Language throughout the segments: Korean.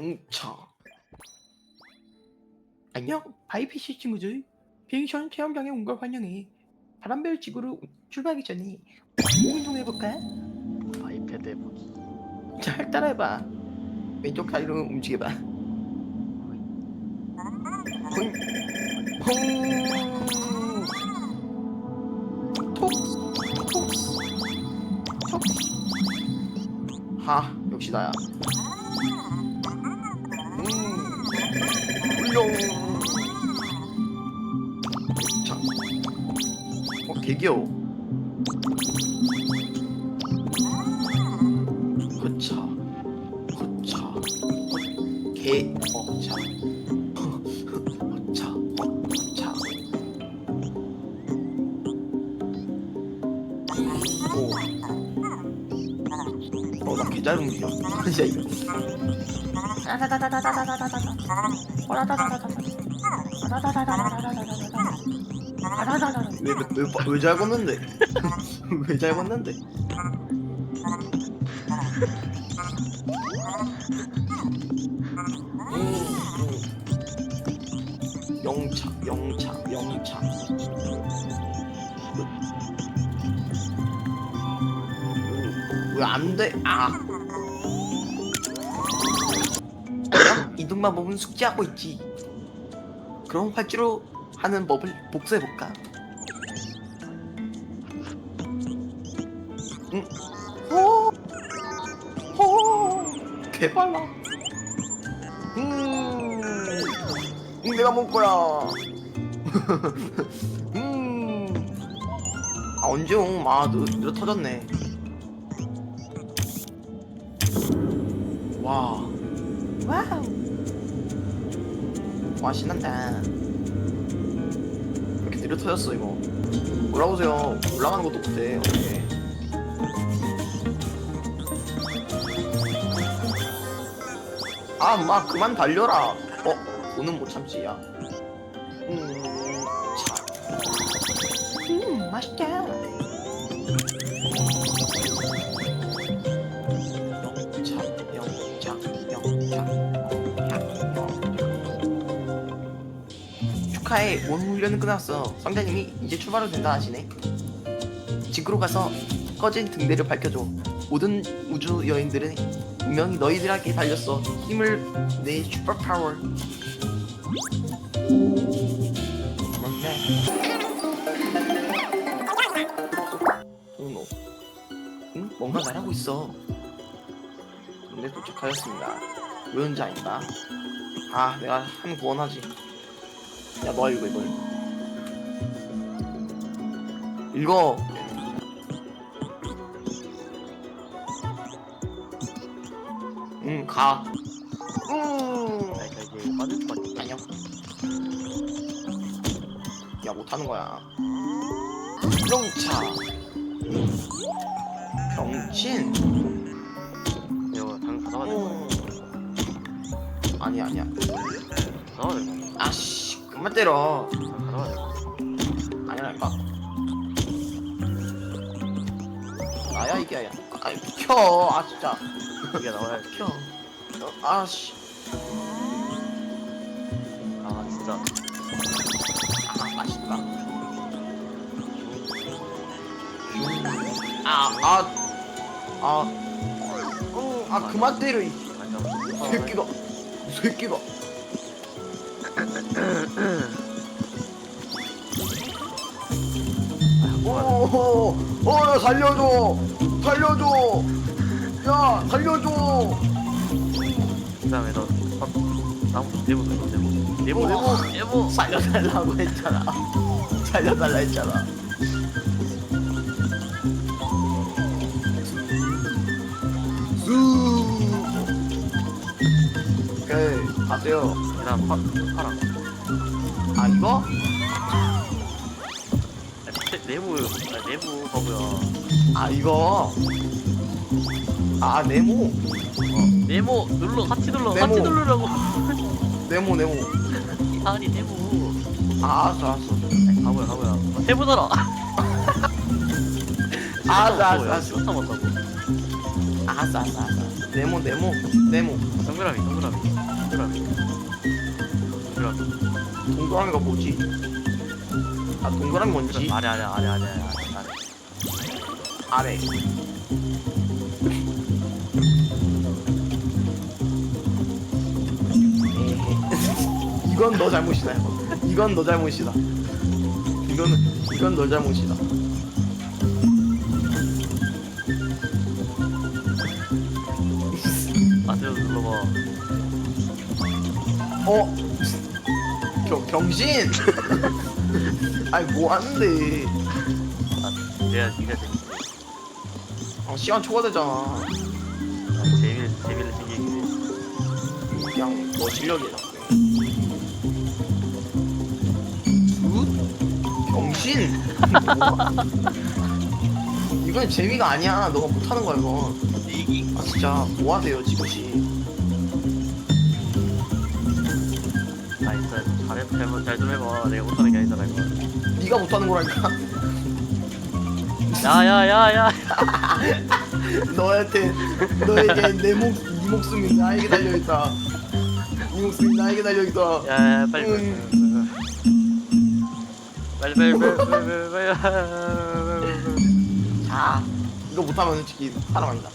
영차. 안녕, 바이피시 친구들. 비행션 체험장에 온 걸 환영해. 바람별 지구로 출발하기 전에 운동해볼까? 아이패드 해보기 잘 따라해봐. 왼쪽 다리로 움직여봐. 쿵, 쿵, 톡, 톡, 톡. 하, 역시 나야. 자, 어, 개 귀여워. 개잘 움직여 진짜 이거. 왜왜잘 걷는데? 왜잘 걷는데? 음, 영차, 영차, 영차. 왜 안 돼? 아. 이등만 법은 숙지하고 있지. 그럼 활주로 하는 법을 복수해 볼까? 응. 호. 호. 개발라. 음, 음, 내가 먹을 거야. 음, 아 언제 옹? 아, 느, 느려 터졌네. 와, 와우, 와 신난다. 이렇게 느려 터졌어 이거. 올라오세요. 올라가는 것도 못해. 어떻게? 아, 마 그만 달려라. 어, 돈은 못 참지, 야. 음, 차. 음, 맛있다. 축하해, 원 훈련은 끝났어. 성자님이 이제 출발해도 된다 하시네. 지구로 가서 꺼진 등대를 밝혀줘. 모든 우주 여인들은 분명히 너희들에게 달렸어. 힘을 내 슈퍼 파워. 맞네. 통로. 응? 뭔가 말하고 있어. 근데 도착하였습니다. 아닌가? 아, 내가 한 구원하지. 야, 너 읽어, 이거 읽어. 읽어. 응, 가. 음. 나 이제 빠질 것 같아 안녕. 야 못하는 거야. 영차. 병신. 이거 당 가져가야 될 거야 음. 아니야 아니야. 가져가야 될 거야 아씨 그만 때려. 아니라니까. 나야 이게 야. 아 비켜. 아 진짜. 이게 나와야 돼. 비켜. 어, 아 씨. 아 진짜 아 맛있다. 아 아. 아. 어, 아 그만 때려 이 새끼가. 이 새끼가. 오, 오, 야, 살려줘, 살려줘, 야, 살려줘. 그 다음에 너 어, 나무 내부 내부 내부 내부 내부 내부 살려달라고 했잖아. 살려달라 했잖아. 수. 오케이, 가세요. 그다음 파 파랑 아 이거? 아, 내부 아, 내부 거고요 아 이거. 아 네모, 어 네모 눌러 같이 눌러 네모. 같이 누르라고 네모, 네모. 아니 네모 아 알았어, 알았어. 아니, 가고요 가고요 어, 세부 들어 알았어, 알았어, 알았어. 시간 남았다고 알았어, 알았어, 알았어. 네모, 네모, 네모. 동그라미 동그라미 동그라미 동그라미 동그라미가 뭐지? 아 동그라미 뭔지 아래 아래 아래 아래 아래 아래 아래. 이건 너 잘못이다. 형. 이건 너 잘못이다. 이거는 이건 너 잘못이다. 아세요 눌러봐 어? 경 경신. 아니 뭐 하는데? 아 내가 니가 재밌지 어, 시간 초과되잖아. 아, 재미를 재미를 위해 그냥 너 실력이다. 굿? 병신? 뭐야? 이건 재미가 아니야. 너가 못하는 거야 이거. 아 진짜 뭐 하세요 지구씨? 잘못 잘좀 해봐 내가 못하는 게 아니잖아 이거 네가 못하는 거라니까. 야야야야 너한테 너에게 내목네 목숨이 나에게 달려 있다. 네 목숨이 나에게 달려 있다. 야야 빨리 빨리 음. 빨리 빨리 빨리 빨리 빨리 빨리 자 이거 못하면 솔직히 사랑합니다.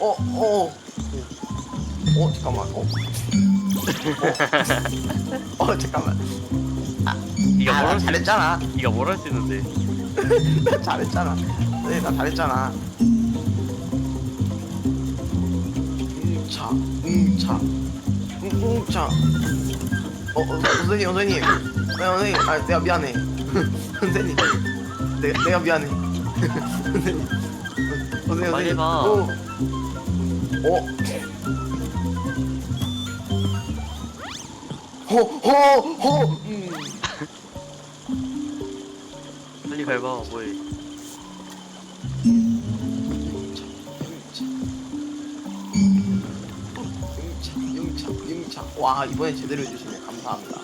어 어. 어, 어 잠깐만. 어. 어, 어 잠깐만. 네가 아, 뭘나할수 잘했잖아. 네가 뭘 할 수 있는데 나 잘했잖아. 네, 나 잘했잖아. 응차, 응차, 응, 응차. 어, 어, 선생님, 선생님. 네, 선생님, 아, 내가 미안해. 선생님, 내가, 내가 미안해. 선생님, 선생님, 선생님. 빨리 해봐. 어, 어. 허. 음. 빨리 밟아 뭐해 용차, 용차, 용차. 와 이번에 제대로 해주시네. 감사합니다.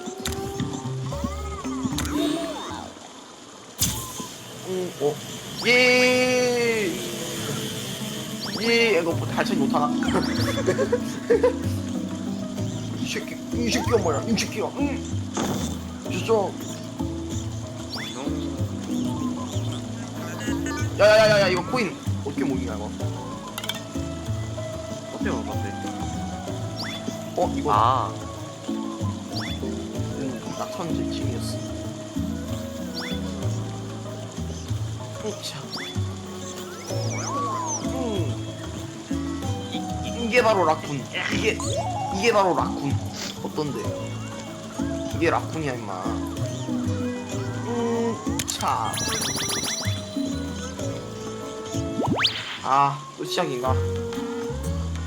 음, 어, 예, 예, 이거 뭐 발차기 못하나? 이 새끼, 이 새끼가 뭐야? 이 새끼가, 응, 진짜. 야야야야 이거 코인 어떻게 모이냐 이거? 어떻게 먹을 건데 어 이거 아 응, 낙천제 징이었어. 자. 음. 이, 이게 바로 라쿤. 이게 이게 바로 라쿤. 어떤데? 이게 라쿤이야 임마. 음, 자. 아, 또 시작인가?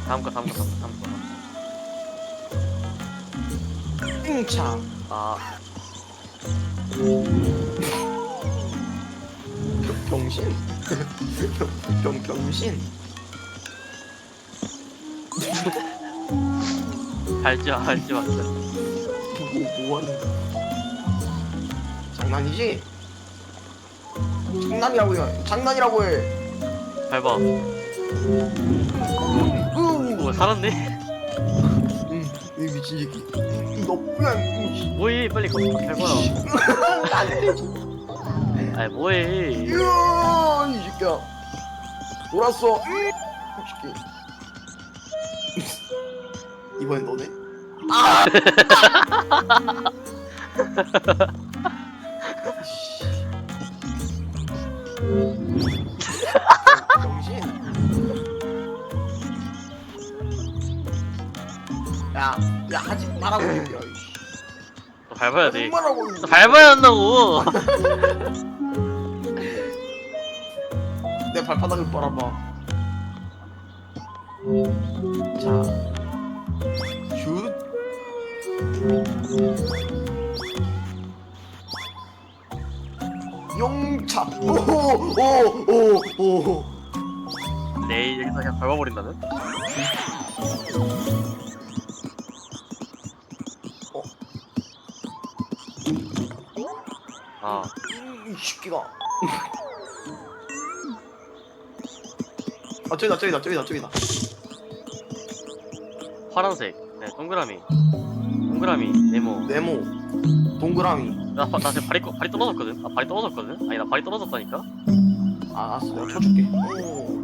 다음 거 다음 거 다음 거 다음 거 응, 차. 아 병신. 병 병신. 마 밟지 마 진짜 뭐, 뭐 하는 거야? 장난이지? 장난이라고요. 장난이라고 해. 밟아 응, 오 살았네 응, 이 미친 새끼. 응, 너 뭐야? 응, 뭐해 빨리 가 밟아 나를. 아이 뭐해 이야, 이 새끼야. 놀았어. 응, 이 새끼. 이번엔 너네? 아! 씨. 정신. 야, 야 하지 말라고. 너 밟아야 돼. 너 밟아야 한다고 내 발바닥을 빨아봐. 자, 슛. 용차. 오오 오 오. 내일 여기서 그냥 밟아버린다면? 어. 아 이 새끼가. 아 저기다 저기다 저기다 저기다. 파란색. 네 동그라미. 동그라미 네모. 네모. 동그라미. 나, 바- 나 지금 발이, 꺼- 발이 떨어졌거든? 아 발이 떨어졌거든? 아니 나 발이 떨어졌다니까? 아, 알았어. 내가 쳐줄게. 오.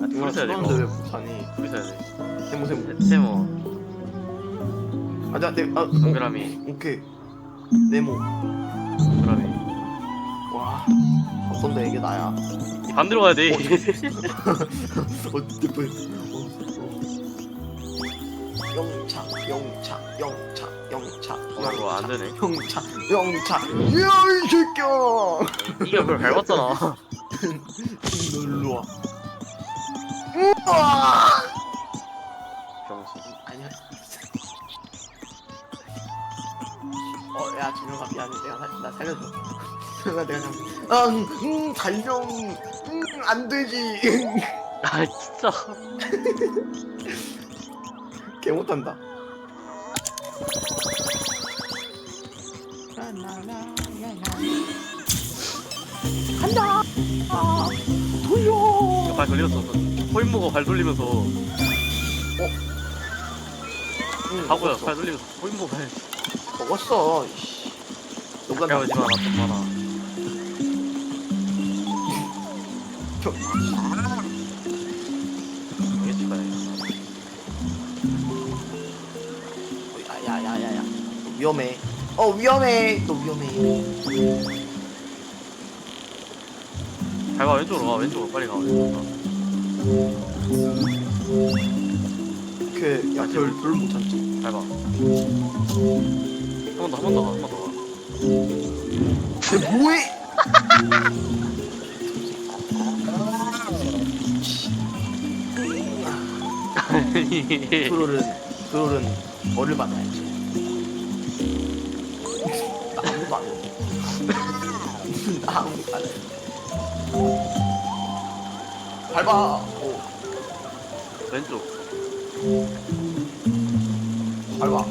아 둘이 서야 돼 쓰는데 이거. 왜 못하니 둘이 서야 돼. 네모 네모. 네, 네모. 아자 네 아, 동그라미. 오케이. 네모. 동그라미. 와 어떤데 이게 나야? 이 반대로 가야 돼. 어쨌든 영차 영차 영차 영차. 어, 이거 안 되네. 영차 영차 야이 새끼야! 이가 그걸 밟았잖아. 놀러 와. 우와! 병신 아니야. 어야 진영아 미안해. 내가 살- 나 살려줘 내가 내가 그냥 응응 달려 응안 되지 아 진짜 개 못한다. 간다. 아, 돌려. 발 돌리면서 호인모고 발 돌리면서 응, 바보야 먹었어. 발 돌리면서 호인모고 발 먹었어. 이씨. 누가 나 가까이 저- 이게 야야야야야. 위험해. 어 위험해. 너 위험해. 밟아 왼쪽으로 가 왼쪽으로 빨리 가 왼쪽으로 그 야별별못 참지. 밟아 한번 더 한 번더가한번 더가 쟤 뭐해? 트롤은 트롤은 뭐를 받아야지. 나 아무도 안 해. 나 아무도 안 해. 밟아. 오, 왼쪽 밟아. 오.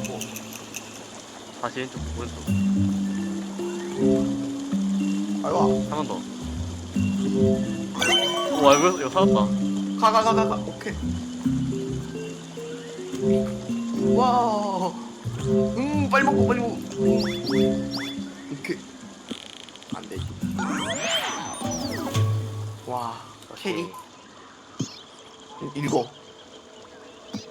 다시 왼쪽 오른쪽 밟아. 한 번 더. 와 이거 이거 살았다. 가, 가, 가, 가, 가. 오케이. 와. 음, 빨리 먹고, 빨리 먹고. 음. 오케이. 안 되지. 와, 캐리. 읽어.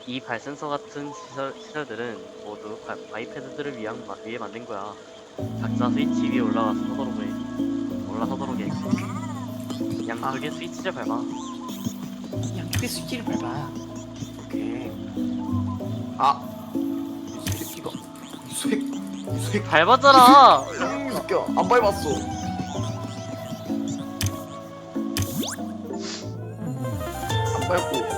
이 발센서 같은 시설, 시설들은 모두 바, 바이패드들을 위한 마, 위해 만든 거야. 각자 스위치 위에 올라가서 서도록 해. 올라서도록 해. 양쪽에 스위치를 밟아. 그냥 크게 스킬을 밟아. 오케이. 아. 이 새끼가. 이 새끼. 이 새끼. 밟았잖아. 이 새끼야. 안 밟았어. 안 밟고.